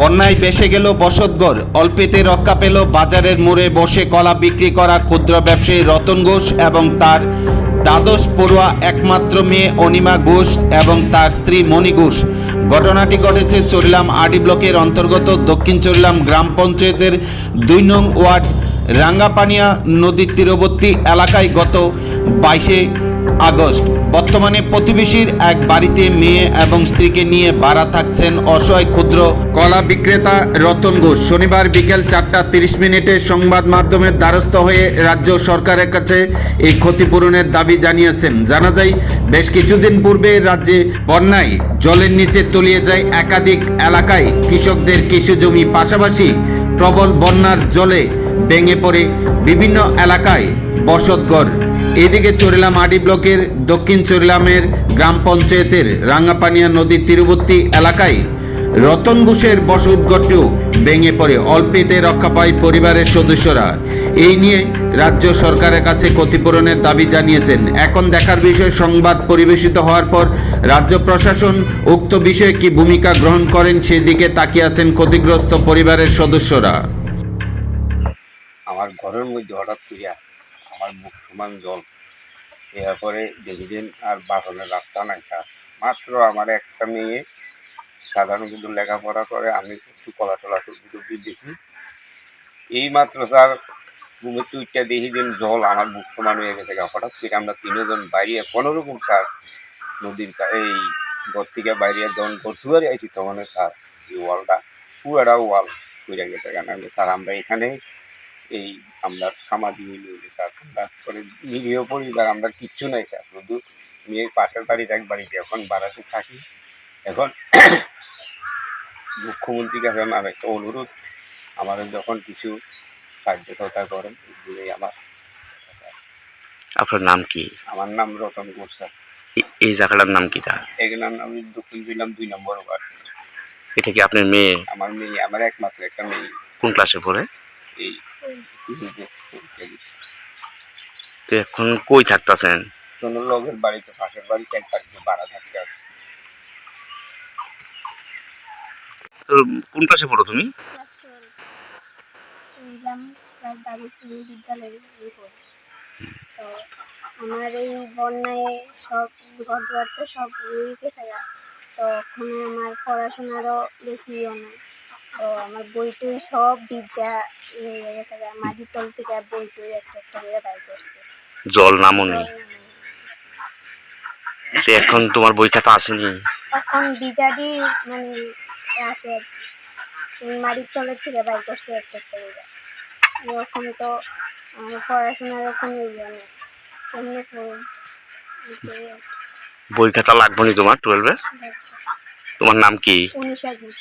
বন্যায় বেসে গেল বসতঘর। অল্পেতে রক্ষা পেল বাজারের মোড়ে বসে কলা বিক্রি করা ক্ষুদ্র ব্যবসায়ী রতন ঘোষ এবং তার দ্বাদশ পড়ুয়া একমাত্র মেয়ে অনিমা ঘোষ এবং তার স্ত্রী মণি ঘোষ। ঘটনাটি ঘটেছে চরিলাম আডি ব্লকের অন্তর্গত দক্ষিণ চরিলাম গ্রাম পঞ্চায়েতের দুই নং ওয়ার্ড রাঙ্গাপানিয়া নদীর তীরবর্তী এলাকায় গত বাইশে আগস্ট। বর্তমানে প্রতিবেশীর এক বাড়িতে মেয়ে এবং স্ত্রীকে নিয়ে ভাড়া থাকছেন অসহায় ক্ষুদ্র কলা বিক্রেতা রতন ঘোষ। শনিবার বিকেল চারটা তিরিশ মিনিটে সংবাদ মাধ্যমের দ্বারস্থ হয়ে রাজ্য সরকারের কাছে এই ক্ষতিপূরণের দাবি জানিয়েছেন। জানা যায়, বেশ কিছুদিন পূর্বে রাজ্যে বন্যায় জলের নিচে তলিয়ে যায় একাধিক এলাকায় কৃষকদের কৃষি জমি, পাশাপাশি প্রবল বন্যার জলে ভেঙে পড়ে বিভিন্ন এলাকায় বসতঘর। এদিকে চরিলাম আডি ব্লকের দক্ষিণ চরিলামের গ্রাম পঞ্চায়েতের রাঙ্গাপানিয়া নদীর তীরবর্তী এলাকায় রতন ঘোষের বসতঘরটিও ভেঙে পড়ে। অল্পেতে রক্ষা পায় পরিবারের সদস্যরা। এই নিয়ে রাজ্য সরকারের কাছে ক্ষতিপূরণের দাবি জানিয়েছেন। এখন দেখার বিষয়, সংবাদ পরিবেশিত হওয়ার পর রাজ্য প্রশাসন উক্ত বিষয়ে কি ভূমিকা গ্রহণ করেন সেদিকে তাকিয়ে আছেন ক্ষতিগ্রস্ত পরিবারের সদস্যরা। আমার ঘরের মধ্যে হঠাৎ করিয়া আমার বুক সমান জল। এরপরে দিন আর বাসনের রাস্তা নাই স্যার, মাত্র আমার একটা মেয়ে সাধারণ কিন্তু লেখাপড়া করে, আমি একটু কলা টলা টুকু দিছি। এই মাত্র স্যার, ঘুমের তুইটা দেখি দিন জল আমার বুক হয়ে গেছে হঠাৎ করে আমরা তিনজন বাইরে কোনো রকম স্যার, নদীর এই ঘর থেকে বাইরে যখন গরচুয়ারি আইছি তখন স্যার, এই ওয়ালটা পুরাটা ওয়াল হয়ে গেছে কেন স্যার, আমরা এখানে এই আমরা সামাজিক হইলে স্যার। আমরা করে নিরীহ পরিবার আমরা কিচ্ছু নাই স্যার। শুধু মেয়ের পাশের বাড়িতে এক বাড়িতে এখন বাড়াতে থাকি। এখন মুখ্যমন্ত্রীর কাছে আমার একটা অনুরোধ আমাদের যখন কিছু কার্যকর্তা করেন এগুলোই আমার আপনার নাম কি? আমার নাম রতন ঘোষ স্যার। এই জায়গাটার নাম কি তা এখানে আমি দক্ষিণ দিলাম দুই নম্বর ওয়ার্ড এটা কি আপনার মেয়ে? আমার মেয়ে আমার একমাত্র একটা মেয়ে। কোন ক্লাসে পড়ে? তো এখন কই থাকতেছেন? কোনো লোকের বাড়িতে পাশের বাড়িতে এক বাড়িতে ভাড়া থাকতে আছে তো কোন ক্লাসে পড়ো তুমি? তো আমার এই বন্যায় সব ঘর দুয়ার তো সব উড়ে গেছে তো ওখানে আমার পড়াশোনারও বেশি ইয়ে নাই। তো আমার বই টই সব ভিজা ইয়ে হয়ে গেছে। মাটির তল থেকে বই টই একটা একটা করে বাই করছে। জল নামনি। এখন তোমার বই খাতা আসেনি? এখন বিজাডি মানে আছে মাটির তলের থেকে বাইর করছে একটা একটা করে। এরকম তো কোনো ইয়ে নেই। কেমনে। বই খাতা লাগবে নি তোমার টুয়েলভে তোমার নাম কি? উনিশা ঘোষ।